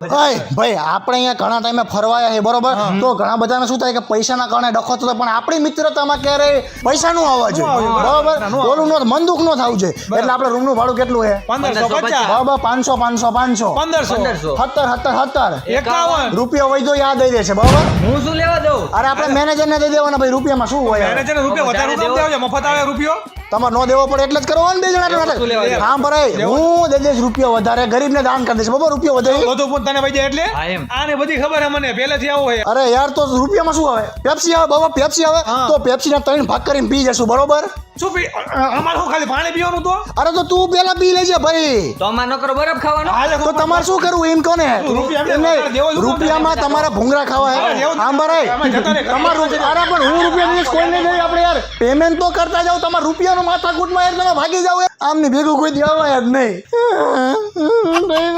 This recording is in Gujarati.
ભાઈ ભાઈ આપણે અહીંયા ઘણા ટાઈમે ફરવાયા છે બરોબર? તો ઘણા બધાને શું થાય કે પૈસાના કારણે ડખો થતો પણ આપણી મિત્રતામાં ક્યારે પૈસા નું આવવા જોઈએ. બરોબર. ઓલું નો મન દુઃખ નો થવું જોઈએ. એટલે આપણે રૂમનું ભાડું કેટલું છે? બરોબર? પાંચસો પાંચસો પાંચસો. સત્તર સત્તર સત્તર. રૂપિયા હોય તો યાદ દઈ દેશે બરોબર? હું શું લેવા દઉં? અરે આપણે મેનેજર ને દઈ દેવાના ભાઈ રૂપિયામાં શું હોય? મેનેજર રૂપિયા વધારે મફત આવે રૂપિયો? તમારે નો દેવો પડે એટલે જ કરવો ને બે જણા હા ભરાય હું દઈશ રૂપિયો વધારે ગરીબને દાન કરી દઈશ. બરોબર રૂપિયા વધારે? વધુ પણ તને વહી એટલે? હા, આને બધી ખબર હે મને પહેલેથી આવો હોય. અરે યાર તો રૂપિયામાં શું આવે? પેપ્સી આવે બાબા પેપ્સી આવે? તો પેપ્સી ના ત્રણ ભાગ કરીને પી જશું બરોબર? શું પી અમારે શું ખાલી પાણી પીવાનું તો? અરે તો તું પેલા પી લેજે ભાઈ. તો અમાર નકરો બરફ ખાવાનો? હાલે તો તમારે શું કરવું એમ કોને? દેવો રૂપિયામાં તમારે ભૂંગરા ખાવા હા, દેવો રહે. તમારું અરે પણ હું રૂપિયા નહીં કોઈ નહીં આપણે યાર. પેમેન્ટ તો કરતા જાવ તમારા રૂપિયાનો માથાકૂટમાં યાર તમે ભાગી જાવ આમની ભેગું કોઈ દેવાય જ નહીં નહીં, નહીં, નહીં.